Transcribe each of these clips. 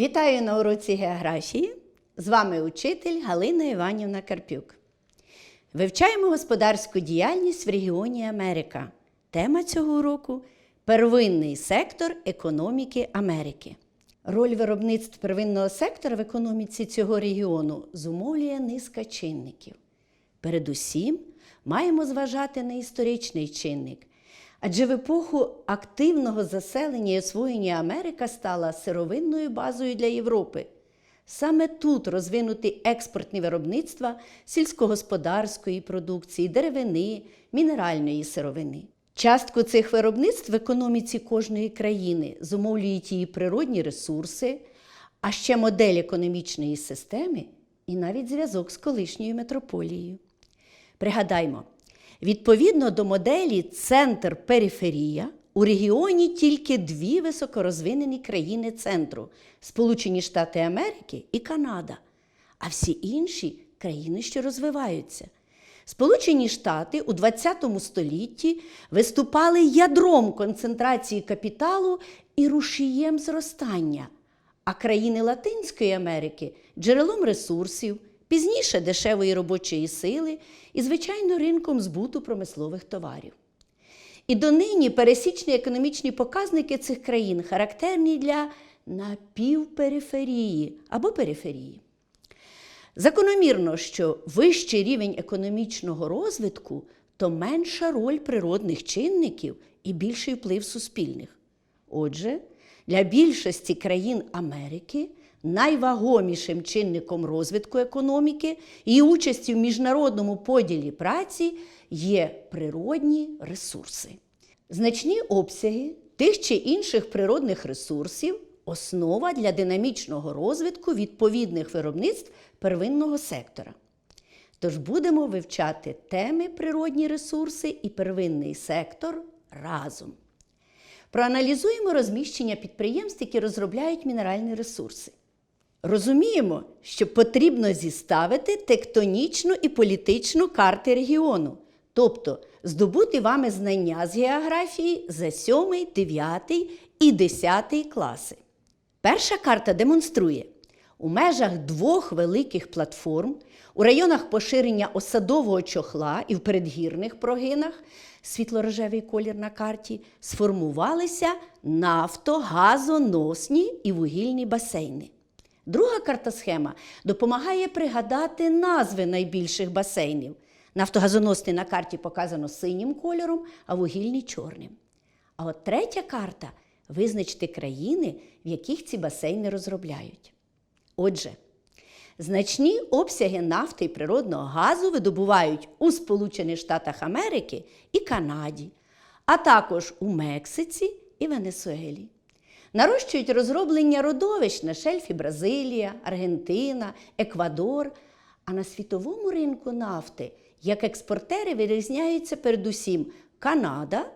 Вітаю на уроці географії. З вами учитель Галина Іванівна Карпюк. Вивчаємо господарську діяльність в регіоні Америка. Тема цього уроку первинний сектор економіки Америки. Роль виробництв первинного сектора в економіці цього регіону зумовлює низка чинників. Передусім, маємо зважати на історичний чинник. Адже в епоху активного заселення і освоєння Америка стала сировинною базою для Європи. Саме тут розвинуті експортні виробництва сільськогосподарської продукції, деревини, мінеральної сировини. Частку цих виробництв в економіці кожної країни зумовлюють її природні ресурси, а ще модель економічної системи і навіть зв'язок з колишньою метрополією. Пригадаймо, відповідно до моделі центр-периферія у регіоні тільки дві високорозвинені країни центру Сполучені Штати Америки і Канада, а всі інші країни, що розвиваються. Сполучені Штати у ХХ столітті виступали ядром концентрації капіталу і рушієм зростання, а країни Латинської Америки джерелом ресурсів, пізніше дешевої робочої сили і, звичайно, ринком збуту промислових товарів. І донині пересічні економічні показники цих країн характерні для напівпериферії або периферії. Закономірно, що вищий рівень економічного розвитку, то менша роль природних чинників і більший вплив суспільних. Отже, для більшості країн Америки найвагомішим чинником розвитку економіки і участі в міжнародному поділі праці є природні ресурси. Значні обсяги тих чи інших природних ресурсів основа для динамічного розвитку відповідних виробництв первинного сектора. Тож будемо вивчати теми природні ресурси і первинний сектор разом. Проаналізуємо розміщення підприємств, які розробляють мінеральні ресурси. Розуміємо, що потрібно зіставити тектонічну і політичну карти регіону, тобто здобути вами знання з географії за 7, 9 і 10 класи. Перша карта демонструє у межах двох великих платформ, у районах поширення осадового чохла і в передгірних прогинах світло-рожевий колір на карті сформувалися нафто-газоносні і вугільні басейни. Друга карта-схема допомагає пригадати назви найбільших басейнів. Нафтогазоносний на карті показано синім кольором, а вугільний чорним. А от третя карта визначити країни, в яких ці басейни розробляють. Отже, значні обсяги нафти і природного газу видобувають у Сполучених Штатах Америки і Канаді, а також у Мексиці і Венесуелі. Нарощують розроблення родовищ на шельфі Бразилія, Аргентина, Еквадор. А на світовому ринку нафти як експортери вирізняються передусім Канада,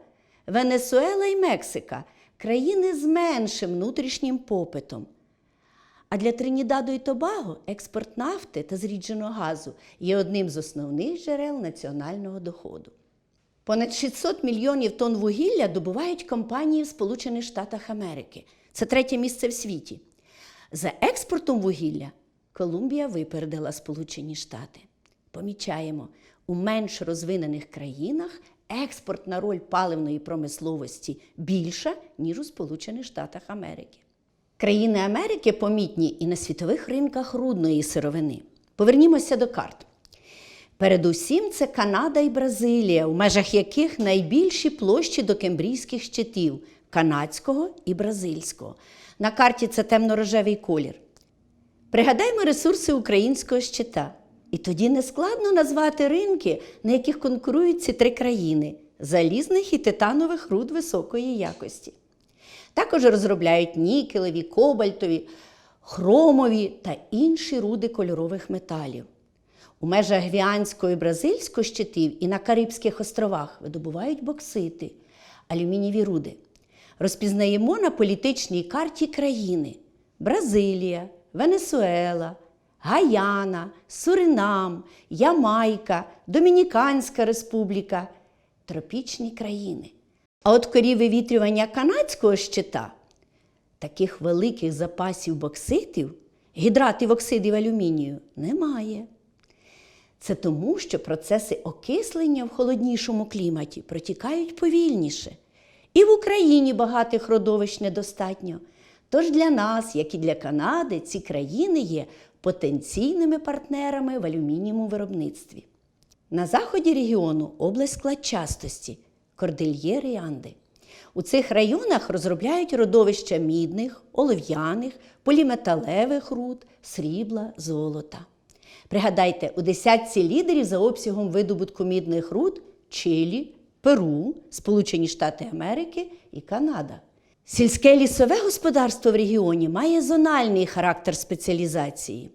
Венесуела і Мексика країни з меншим внутрішнім попитом. А для Тринідаду і Тобаго експорт нафти та зрідженого газу є одним з основних джерел національного доходу. Понад 600 мільйонів тонн вугілля добувають компанії в Сполучених Штатах Америки. Це третє місце в світі. За експортом вугілля Колумбія випередила Сполучені Штати. Помічаємо, у менш розвинених країнах експортна роль паливної промисловості більша, ніж у Сполучених Штатах Америки. Країни Америки помітні і на світових ринках рудної сировини. Повернімося до карт. Передусім, це Канада і Бразилія, у межах яких найбільші площі до кембрійських щитів канадського і бразильського. На карті це темно-рожевий колір. Пригадаймо ресурси українського щита. І тоді нескладно назвати ринки, на яких конкурують ці три країни залізних і титанових руд високої якості. Також розробляють нікелеві, кобальтові, хромові та інші руди кольорових металів. У межах Гвіанського і Бразильського щитів і на Карибських островах видобувають боксити, алюмінієві руди. Розпізнаємо на політичній карті країни Бразилія, Венесуела, Гаяна, Суринам, Ямайка, Домініканська Республіка тропічні країни. А от корі вивітрювання канадського щита таких великих запасів бокситів, гідратів оксидів алюмінію, немає. Це тому, що процеси окислення в холоднішому кліматі протікають повільніше. І в Україні багатих родовищ недостатньо. Тож для нас, як і для Канади, ці країни є потенційними партнерами в алюмінієвому виробництві. На заході регіону область складчастості Кордильєри і Анди. У цих районах розробляють родовища мідних, олов'яних, поліметалевих руд, срібла, золота. Пригадайте, у десятці лідерів за обсягом видобутку мідних руд Чилі, Перу, Сполучені Штати Америки і Канада. Сільське лісове господарство в регіоні має зональний характер спеціалізації,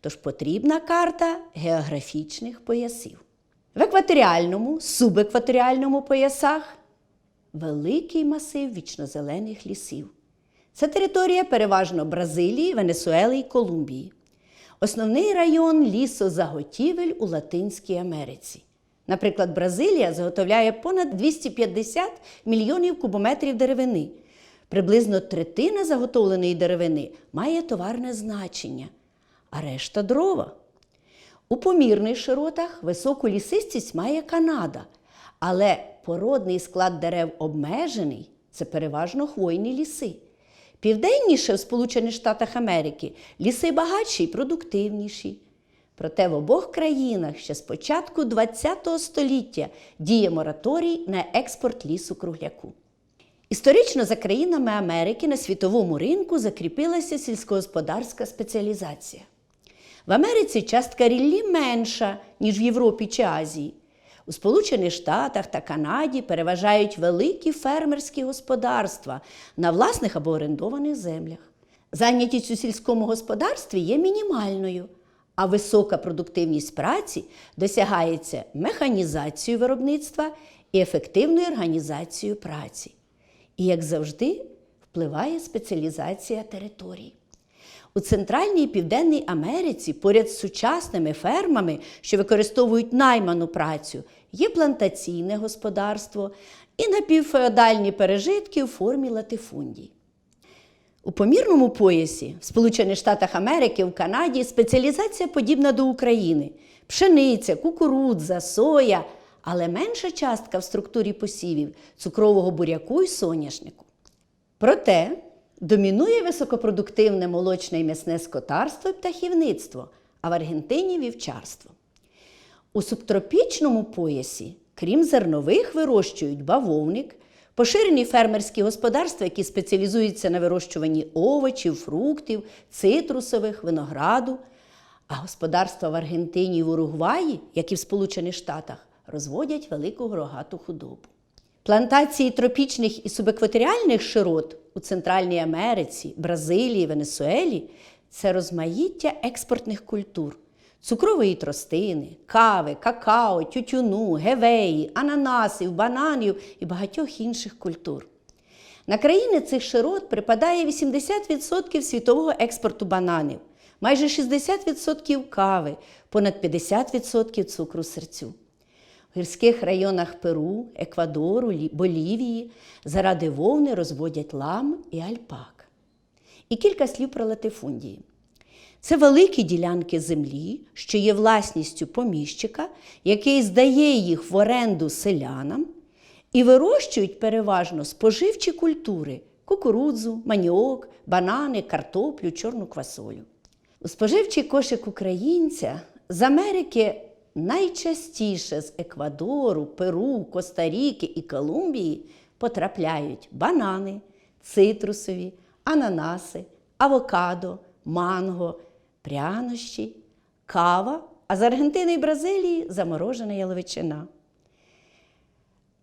тож потрібна карта географічних поясів. В екваторіальному, субекваторіальному поясах великий масив вічнозелених лісів. Це територія переважно Бразилії, Венесуели і Колумбії. Основний район лісозаготівель у Латинській Америці. Наприклад, Бразилія заготовляє понад 250 мільйонів кубометрів деревини. Приблизно третина заготовленої деревини має товарне значення, а решта дрова. У помірних широтах високу лісистість має Канада, але породний склад дерев обмежений це переважно хвойні ліси. Південніше в Сполучених Штатах Америки ліси багатші й продуктивніші. Проте в обох країнах ще з початку ХХ століття діє мораторій на експорт лісу кругляку. Історично за країнами Америки на світовому ринку закріпилася сільськогосподарська спеціалізація. В Америці частка ріллі менша, ніж в Європі чи Азії. У Сполучених Штатах та Канаді переважають великі фермерські господарства на власних або орендованих землях. Зайнятість у сільському господарстві є мінімальною, а висока продуктивність праці досягається механізацією виробництва і ефективною організацією праці. І, як завжди, впливає спеціалізація територій. У Центральній і Південній Америці поряд з сучасними фермами, що використовують найману працю, є плантаційне господарство і напівфеодальні пережитки у формі латифундій. У помірному поясі в Сполучених Штатах Америки, в Канаді спеціалізація подібна до України: пшениця, кукурудза, соя, але менша частка в структурі посівів цукрового буряку і соняшнику. Проте домінує високопродуктивне молочне і м'ясне скотарство і птахівництво, а в Аргентині вівчарство. У субтропічному поясі, крім зернових, вирощують бавовник, поширені фермерські господарства, які спеціалізуються на вирощуванні овочів, фруктів, цитрусових, винограду. А господарства в Аргентині і в Уругваї, як і в Сполучених Штатах, розводять велику рогату худобу. Плантації тропічних і субекваторіальних широт у Центральній Америці, Бразилії, Венесуелі це розмаїття експортних культур, цукрової тростини, кави, какао, тютюну, гевеї, ананасів, бананів і багатьох інших культур. На країни цих широт припадає 80% світового експорту бананів, майже 60% кави, понад 50% цукру серцю. В гірських районах Перу, Еквадору, Болівії заради вовни розводять лам і альпак. І кілька слів про латифундії. Це великі ділянки землі, що є власністю поміщика, який здає їх в оренду селянам і вирощують переважно споживчі культури кукурудзу, маніок, банани, картоплю, чорну квасолю. У споживчий кошик українця з Америки найчастіше з Еквадору, Перу, Коста-Ріки і Колумбії потрапляють банани, цитрусові, ананаси, авокадо, манго, прянощі, кава, а з Аргентини і Бразилії заморожена яловичина.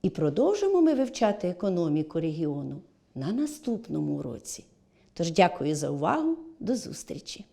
І продовжимо ми вивчати економіку регіону на наступному уроці. Тож дякую за увагу, до зустрічі!